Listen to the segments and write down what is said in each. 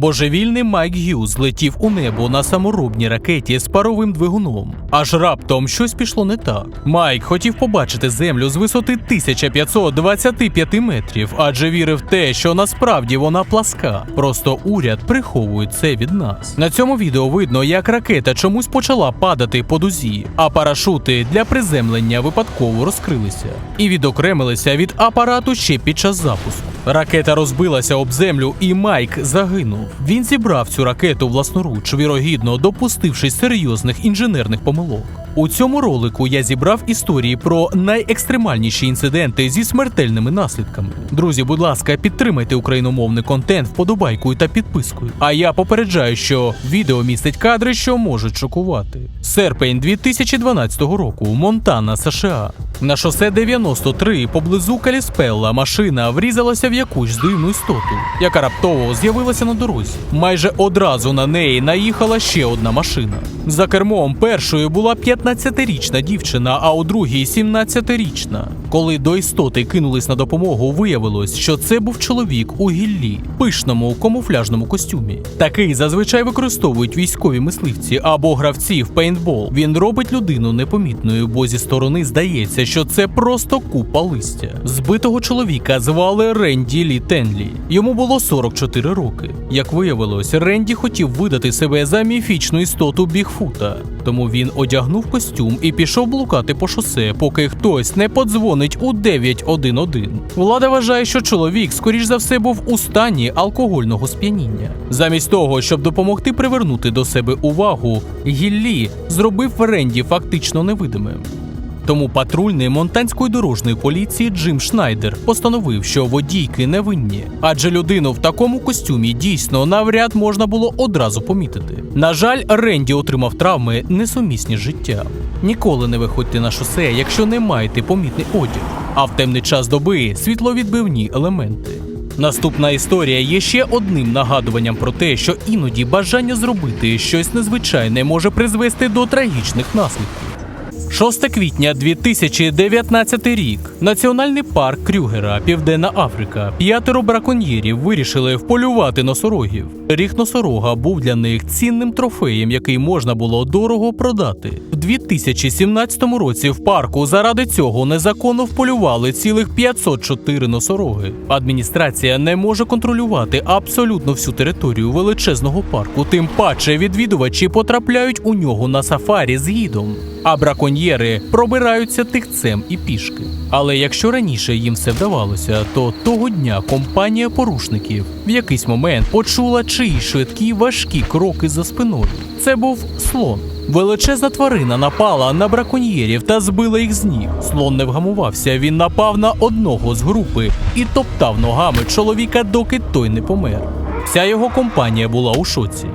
Божевільний Майк Г'юз летів у небо на саморобній ракеті з паровим двигуном. Аж раптом щось пішло не так. Майк хотів побачити землю з висоти 1525 метрів, адже вірив в те, що насправді вона пласка. Просто уряд приховує це від нас. На цьому відео видно, як ракета чомусь почала падати по дузі, а парашути для приземлення випадково розкрилися і відокремилися від апарату ще під час запуску. Ракета розбилася об землю, і Майк загинув. Він зібрав цю ракету власноруч, вірогідно допустивши серйозних інженерних помилок. У цьому ролику я зібрав історії про найекстремальніші інциденти зі смертельними наслідками. Друзі, будь ласка, підтримайте україномовний контент вподобайкою та підпискою. А я попереджаю, що відео містить кадри, що можуть шокувати. Серпень 2012 року, Монтана, США. На шосе 93 поблизу Каліспелла машина врізалася в якусь дивну істоту, яка раптово з'явилася на дорозі. Майже одразу на неї наїхала ще одна машина. За кермом першої була 15-річна дівчина, а у другій 17-річна. Коли до істоти кинулись на допомогу, виявилось, що це був чоловік у гіллі, пишному камуфляжному костюмі. Такий зазвичай використовують військові мисливці або гравці в пейнтбол. Він робить людину непомітною, бо зі сторони здається, що це просто купа листя. Збитого чоловіка звали Ренді Лі Тенлі. Йому було 44 роки. Як виявилось, Ренді хотів видати себе за міфічну істоту Бігфута. Тому він одягнув костюм і пішов блукати по шосе, поки хтось не подзвонить у 911. Влада вважає, що чоловік, скоріш за все, був у стані алкогольного сп'яніння. Замість того, щоб допомогти привернути до себе увагу, Гіллі зробив Ренді фактично невидимим. Тому патрульний монтанської дорожньої поліції Джим Шнайдер постановив, що водійки невинні, адже людину в такому костюмі дійсно навряд можна було одразу помітити. На жаль, Ренді отримав травми несумісні з життям. Ніколи не виходьте на шосе, якщо не маєте помітний одяг, а в темний час доби світловідбивні елементи. Наступна історія є ще одним нагадуванням про те, що іноді бажання зробити щось незвичайне може призвести до трагічних наслідків. 6 квітня 2019 рік. Національний парк Крюгера, Південна Африка. П'ятеро браконьєрів вирішили вполювати носорогів. Ріг носорога був для них цінним трофеєм, який можна було дорого продати. В 2017 році в парку заради цього незаконно вполювали цілих 504 носороги. Адміністрація не може контролювати абсолютно всю територію величезного парку. Тим паче відвідувачі потрапляють у нього на сафарі з гідом. А браконьєри пробираються тихцем і пішки. Але якщо раніше їм все вдавалося, то того дня компанія порушників в якийсь момент почула чиї швидкі важкі кроки за спиною. Це був слон. Величезна тварина напала на браконьєрів та збила їх з ніг. Слон не вгамувався. Він напав на одного з групи і топтав ногами чоловіка, доки той не помер. Вся його компанія була у шоці.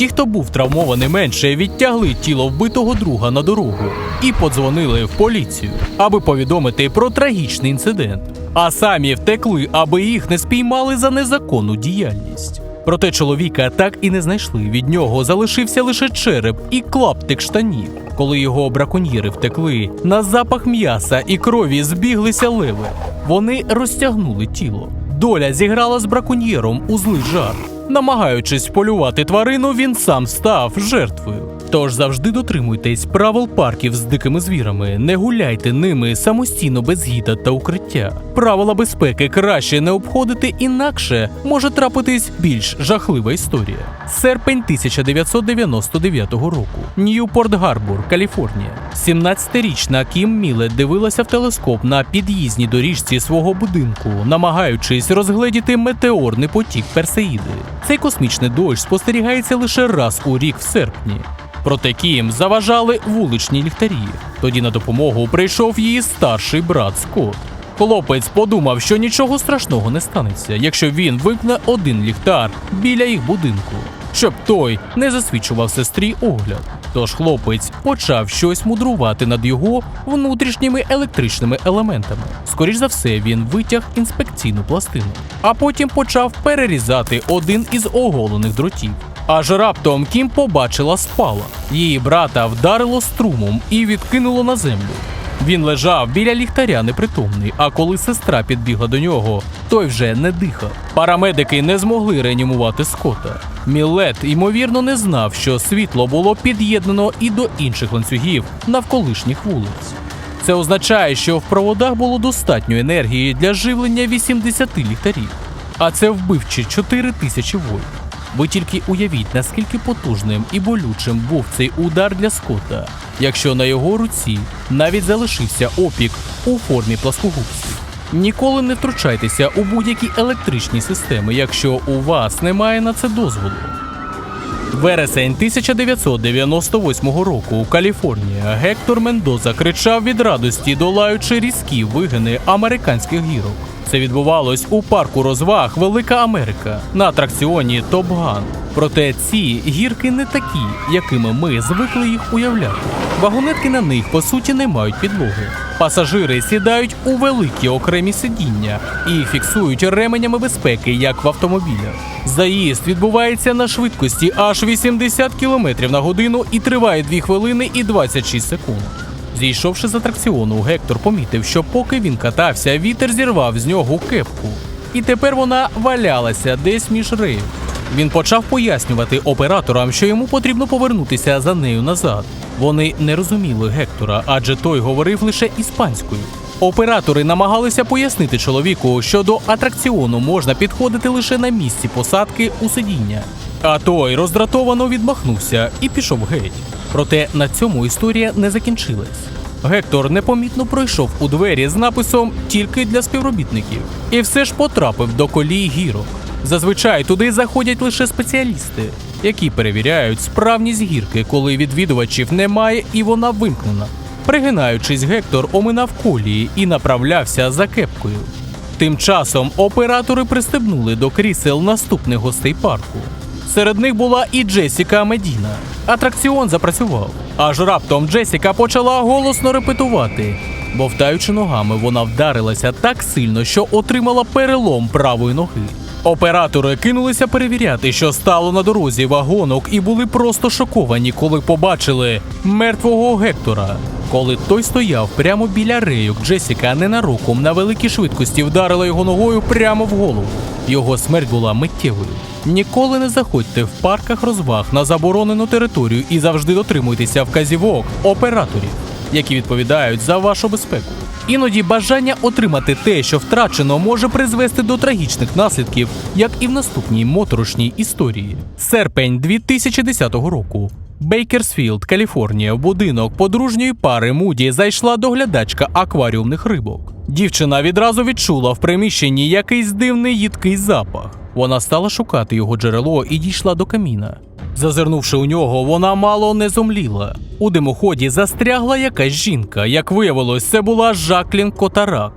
Ті, хто був травмований менше, відтягли тіло вбитого друга на дорогу і подзвонили в поліцію, аби повідомити про трагічний інцидент. А самі втекли, аби їх не спіймали за незаконну діяльність. Проте чоловіка так і не знайшли. Від нього залишився лише череп і клаптик штанів. Коли його браконьєри втекли, на запах м'яса і крові збіглися леви. Вони розтягнули тіло. Доля зіграла з браконьєром у злий жарт. Намагаючись полювати тварину, він сам став жертвою. Тож завжди дотримуйтесь правил парків з дикими звірами, не гуляйте ними самостійно без гіда та укриття. Правила безпеки краще не обходити, інакше може трапитись більш жахлива історія. Серпень 1999 року. Ньюпорт Гарбор, Каліфорнія. 17-річна Кім Міле дивилася в телескоп на під'їзній доріжці свого будинку, намагаючись розгледіти метеорний потік Персеїди. Цей космічний дощ спостерігається лише раз у рік в серпні. Проте Кім заважали вуличні ліхтарі. Тоді на допомогу прийшов її старший брат Скотт. Хлопець подумав, що нічого страшного не станеться, якщо він вимкне один ліхтар біля їх будинку, щоб той не засвічував сестрі огляд. Тож хлопець почав щось мудрувати над його внутрішніми електричними елементами. Скоріш за все, він витяг інспекційну пластину, а потім почав перерізати один із оголених дротів. Аж раптом Кім побачила спала. Її брата вдарило струмом і відкинуло на землю. Він лежав біля ліхтаря непритомний, а коли сестра підбігла до нього, той вже не дихав. Парамедики не змогли реанімувати Скотта. Мілет, ймовірно, не знав, що світло було під'єднано і до інших ланцюгів навколишніх вулиць. Це означає, що в проводах було достатньо енергії для живлення 80 ліхтарів, а це вбивчі 4 тисячі вольт. Ви тільки уявіть, наскільки потужним і болючим був цей удар для Скотта, якщо на його руці навіть залишився опік у формі пласкогубців. Ніколи не втручайтеся у будь-які електричні системи, якщо у вас немає на це дозволу. Вересень 1998 року у Каліфорнія Гектор Мендоза кричав від радості, долаючи різкі вигини американських гірок. Це відбувалось у парку розваг Велика Америка на атракціоні Топ Ган. Проте ці гірки не такі, якими ми звикли їх уявляти. Вагонетки на них по суті не мають підлоги. Пасажири сідають у великі окремі сидіння і фіксують ременями безпеки, як в автомобілях. Заїзд відбувається на швидкості аж 80 км на годину і триває 2 хвилини і 26 секунд. Зійшовши з атракціону, Гектор помітив, що поки він катався, вітер зірвав з нього кепку. І тепер вона валялася десь між рейв. Він почав пояснювати операторам, що йому потрібно повернутися за нею назад. Вони не розуміли Гектора, адже той говорив лише іспанською. Оператори намагалися пояснити чоловіку, що до атракціону можна підходити лише на місці посадки у сидіння. А той роздратовано відмахнувся і пішов геть. Проте на цьому історія не закінчилась. Гектор непомітно пройшов у двері з написом тільки для співробітників і все ж потрапив до колії гірок. Зазвичай туди заходять лише спеціалісти, які перевіряють справність гірки, коли відвідувачів немає і вона вимкнена. Пригинаючись, Гектор оминав колії і направлявся за кепкою. Тим часом оператори пристебнули до крісел наступних гостей парку. Серед них була і Джесіка Медіна. Атракціон запрацював. Аж раптом Джесіка почала голосно репетувати. Бовтаючи ногами, вона вдарилася так сильно, що отримала перелом правої ноги. Оператори кинулися перевіряти, що стало на дорозі вагонок, і були просто шоковані, коли побачили мертвого Гектора. Коли той стояв прямо біля рейок, Джесіка ненароком на великій швидкості вдарила його ногою прямо в голову. Його смерть була миттєвою. Ніколи не заходьте в парках розваг на заборонену територію і завжди дотримуйтеся вказівок операторів, які відповідають за вашу безпеку. Іноді бажання отримати те, що втрачено, може призвести до трагічних наслідків, як і в наступній моторошній історії. Серпень 2010 року. Бейкерсфілд, Каліфорнія, в будинок подружньої пари Муді зайшла доглядачка акваріумних рибок. Дівчина відразу відчула в приміщенні якийсь дивний їдкий запах. Вона стала шукати його джерело і дійшла до каміна. Зазирнувши у нього, вона мало не зомліла. У димоході застрягла якась жінка. Як виявилось, це була Жаклін Котарак.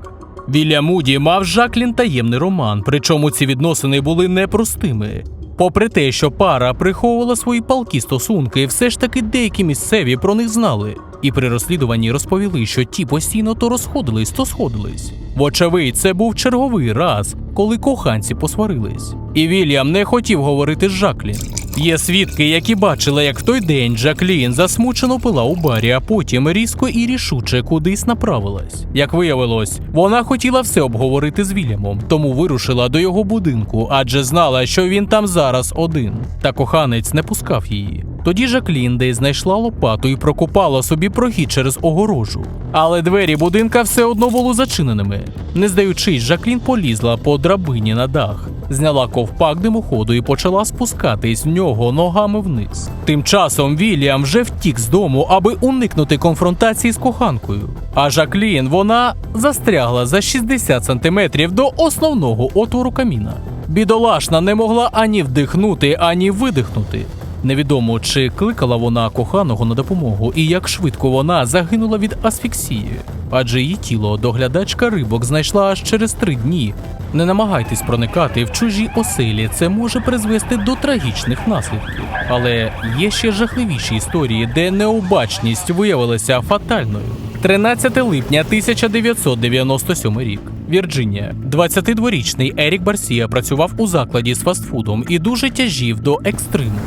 Вілья Муді мав Жаклін таємний роман, причому ці відносини були непростими. Попри те, що пара приховувала свої палкі стосунки, все ж таки деякі місцеві про них знали. І при розслідуванні розповіли, що ті постійно то розходились, то сходились. Вочевидь, це був черговий раз, коли коханці посварились. І Вільям не хотів говорити з Жаклін. Є свідки, які бачили, як в той день Джаклін засмучено пила у барі, а потім різко і рішуче кудись направилась. Як виявилось, вона хотіла все обговорити з Вільямом, тому вирушила до його будинку, адже знала, що він там зараз один. Та коханець не пускав її. Тоді Жаклін десь знайшла лопату і прокопала собі прохід через огорожу. Але двері будинка все одно були зачиненими. Не здаючись, Жаклін полізла по драбині на дах, зняла ковпак димоходу і почала спускатись в нього ногами вниз. Тим часом Вільям вже втік з дому, аби уникнути конфронтації з коханкою. А Жаклін вона застрягла за 60 сантиметрів до основного отвору каміна. Бідолашна не могла ані вдихнути, ані видихнути. Невідомо, чи кликала вона коханого на допомогу і як швидко вона загинула від асфіксії, адже її тіло доглядачка рибок знайшла аж через три дні. Не намагайтесь проникати в чужі оселі, це може призвести до трагічних наслідків. Але є ще жахливіші історії, де необачність виявилася фатальною. 13 липня 1997 рік. Вірджинія. 22-річний Ерік Барсія працював у закладі з фастфудом і дуже тяжів до екстриму.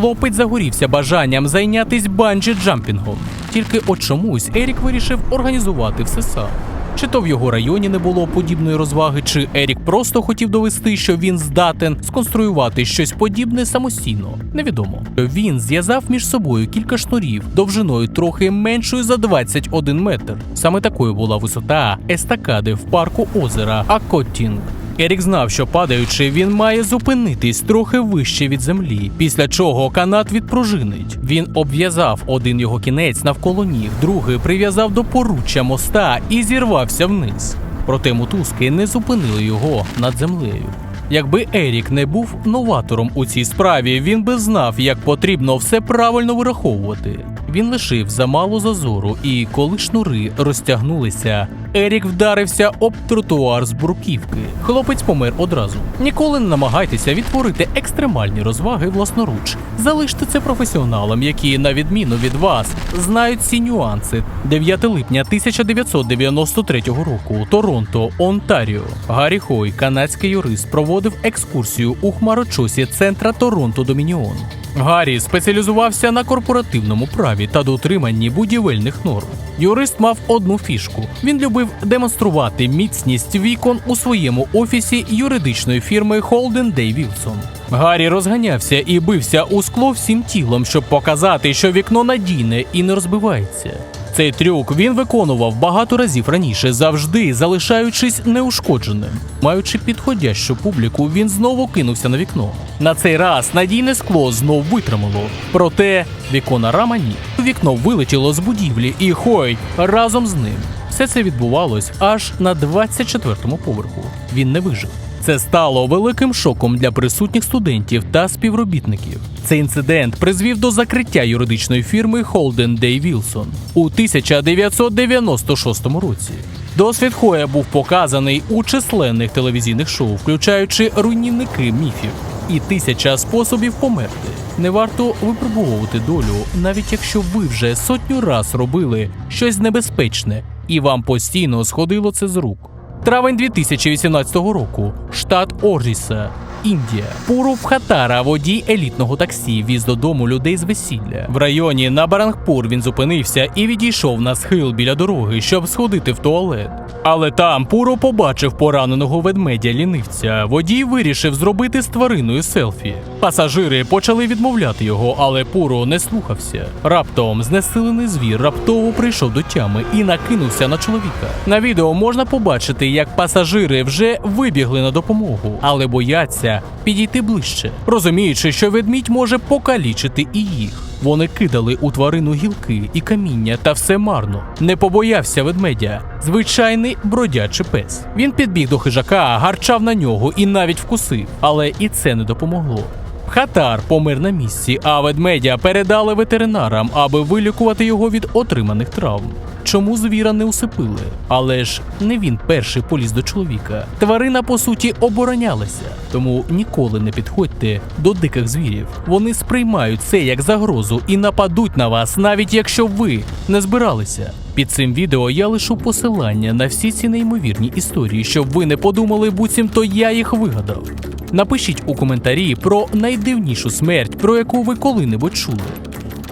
Хлопець загорівся бажанням зайнятись банджі-джампінгом. Тільки от чомусь Ерік вирішив організувати все сам. Чи то в його районі не було подібної розваги, чи Ерік просто хотів довести, що він здатен сконструювати щось подібне самостійно. Невідомо. Він зв'язав між собою кілька шнурів довжиною трохи меншою за 21 метр. Саме такою була висота естакади в парку озера Акоттінг. Ерік знав, що падаючи, він має зупинитись трохи вище від землі, після чого канат відпружинить. Він обв'язав один його кінець навколо ніг, другий прив'язав до поруччя моста і зірвався вниз. Проте мотузки не зупинили його над землею. Якби Ерік не був новатором у цій справі, він би знав, як потрібно все правильно вираховувати. Він лишив замало зазору, і коли шнури розтягнулися, Ерік вдарився об тротуар з бруківки. Хлопець помер одразу. Ніколи не намагайтеся відтворити екстремальні розваги власноруч. Залиште це професіоналам, які, на відміну від вас, знають ці нюанси. 9 липня 1993 року, Торонто, Онтаріо. Гаррі Хой, канадський юрист, проводив екскурсію у хмарочосі центра Торонто Домініон. Гаррі спеціалізувався на корпоративному праві та дотриманні будівельних норм. Юрист мав одну фішку. Він любив демонструвати міцність вікон у своєму офісі юридичної фірми Холден Дей Вілсон. Гаррі розганявся і бився у скло всім тілом, щоб показати, що вікно надійне і не розбивається. Цей трюк він виконував багато разів раніше, завжди залишаючись неушкодженим. Маючи підходящу публіку, він знову кинувся на вікно. На цей раз надійне скло знов витримало. Проте вікона рама ні. Вікно вилетіло з будівлі, і Хой разом з ним. Все це відбувалось аж на 24-му поверху. Він не вижив. Це стало великим шоком для присутніх студентів та співробітників. Цей інцидент призвів до закриття юридичної фірми Holden Day Wilson у 1996 році. Досвід Хоя був показаний у численних телевізійних шоу, включаючи руйнівники міфів і тисяча способів померти. Не варто випробовувати долю, навіть якщо ви вже сотню раз робили щось небезпечне, і вам постійно сходило це з рук. Травень 2018 року. Штат Оріса, Індія. Пуру Хатара, водій елітного таксі, віз додому людей з весілля. В районі на Барангпур він зупинився і відійшов на схил біля дороги, щоб сходити в туалет. Але там Пуро побачив пораненого ведмедя лінивця. Водій вирішив зробити з твариною селфі. Пасажири почали відмовляти його, але Пуро не слухався. Раптом знесилений звір раптово прийшов до тями і накинувся на чоловіка. На відео можна побачити, як пасажири вже вибігли на допомогу, але бояться підійти ближче, розуміючи, що ведмідь може покалічити і їх. Вони кидали у тварину гілки і каміння, та все марно. Не побоявся ведмедя. Звичайний бродячий пес. Він підбіг до хижака, гарчав на нього і навіть вкусив, але і це не допомогло. Хатар помер на місці, а ведмедя передали ветеринарам, аби вилікувати його від отриманих травм. Чому звіра не усипили? Але ж не він перший поліз до чоловіка. Тварина по суті оборонялася, тому ніколи не підходьте до диких звірів. Вони сприймають це як загрозу і нападуть на вас, навіть якщо ви не збиралися. Під цим відео я лишу посилання на всі ці неймовірні історії, щоб ви не подумали, буцімто я їх вигадав. Напишіть у коментарі про найдивнішу смерть, про яку ви коли-небудь чули.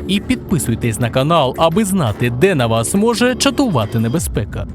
І підписуйтесь на канал, аби знати, де на вас може чатувати небезпека.